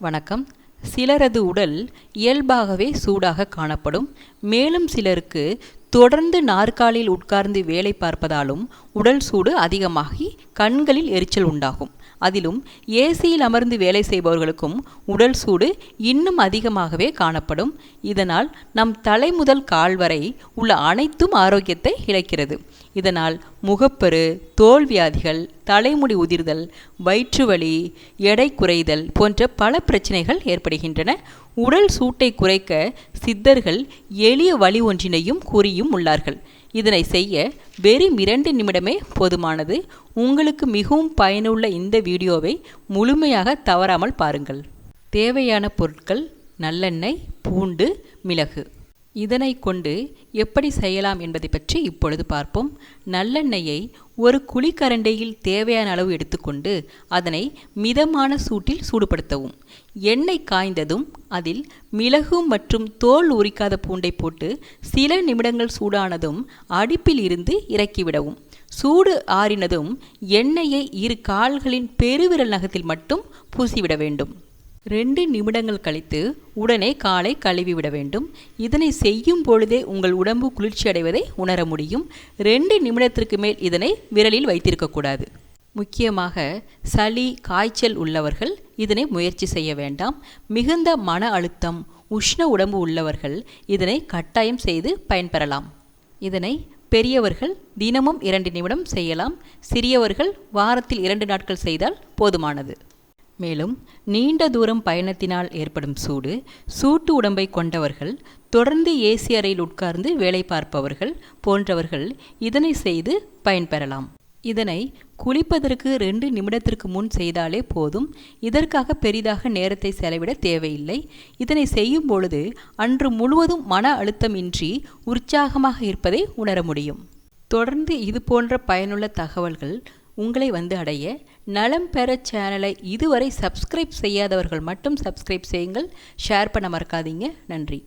வணக்கம். சிலரது உடல் இயல்பாகவே சூடாக காணப்படும். மேலும் சிலருக்கு தொடர்ந்து நாற்காலியில் உட்கார்ந்து வேலை பார்ப்பதாலும் உடல் சூடு அதிகமாகி கண்களில் எரிச்சல் உண்டாகும். அதிலும் ஏசியில் அமர்ந்து வேலை செய்பவர்களுக்கும் உடல் சூடு இன்னும் அதிகமாகவே காணப்படும். இதனால் நம் தலை முதல் கால் வரை உள்ள அனைத்தும் ஆரோக்கியத்தை இழக்கிறது. இதனால் முகப்பரு தோல் வியாதிகள் தலைமுடி உதிர்தல் வயிற்றுவலி எடை குறைதல் போன்ற பல பிரச்சனைகள் ஏற்படுகின்றன. உடல் சூட்டை குறைக்க சித்தர்கள் எளிய வழி ஒன்றினையும் கூறியும் உள்ளார்கள். இதனை செய்ய வெறும் இரண்டு நிமிடமே போதுமானது. உங்களுக்கு மிகவும் பயனுள்ள இந்த வீடியோவை முழுமையாக தவறாமல் பாருங்கள். தேவையான பொருட்கள் நல்லெண்ணெய் பூண்டு மிளகு. இதனை கொண்டு எப்படி செய்யலாம் என்பதை பற்றி இப்பொழுது பார்ப்போம். நல்லெண்ணெயை ஒரு குழிக்கரண்டையில் தேவையான அளவு எடுத்துக்கொண்டு அதனை மிதமான சூட்டில் சூடுபடுத்தவும். எண்ணெய் காய்ந்ததும் அதில் மிளகு மற்றும் தோல் உரிக்காத பூண்டை போட்டு சில நிமிடங்கள் சூடானதும் அடுப்பில் இருந்து இறக்கிவிடவும். சூடு ஆறினதும் எண்ணெயை இரு கால்களின் பெருவிரல் நகத்தில் மட்டும் பூசிவிட வேண்டும். ரெண்டு நிமிடங்கள் கழித்து உடனே காலை கழுவி விட வேண்டும். இதனை செய்யும் பொழுதே உங்கள் உடம்பு குளிர்ச்சி அடைவதை உணர முடியும். ரெண்டு நிமிடத்திற்கு மேல் இதனை விரலில் வைத்திருக்கக்கூடாது முக்கியமாக சளி காய்ச்சல் உள்ளவர்கள் இதனை முயற்சி செய்ய வேண்டாம். மிகுந்த மன அழுத்தம் உஷ்ண உடம்பு உள்ளவர்கள் இதனை கட்டாயம் செய்து பயன்பெறலாம். இதனை பெரியவர்கள் தினமும் இரண்டு நிமிடம் செய்யலாம். சிறியவர்கள் வாரத்தில் இரண்டு நாட்கள் செய்தால் போதுமானது. மேலும் நீண்ட தூரம் பயணத்தினால் ஏற்படும் சூடு சூட்டு உடம்பை கொண்டவர்கள் தொடர்ந்து ஏசி அறையில் உட்கார்ந்து வேலை பார்ப்பவர்கள் போன்றவர்கள் இதனை செய்து பயன்பெறலாம் இதனை குளிப்பதற்கு ரெண்டு நிமிடத்திற்கு முன் செய்தாலே போதும். இதற்காக பெரிதாக நேரத்தை செலவிட தேவையில்லை. இதனை செய்யும் பொழுது அன்று முழுவதும் மன அழுத்தமின்றி உற்சாகமாக இருப்பதை உணர முடியும். தொடர்ந்து இது போன்ற பயனுள்ள தகவல்கள் உங்களை வந்து அடைய நலம் பெற சேனலை இதுவரை சப்ஸ்கிரைப் செய்யாதவர்கள் மட்டும் சப்ஸ்கிரைப் செய்யுங்கள். ஷேர் பண்ண மறக்காதீங்க. நன்றி.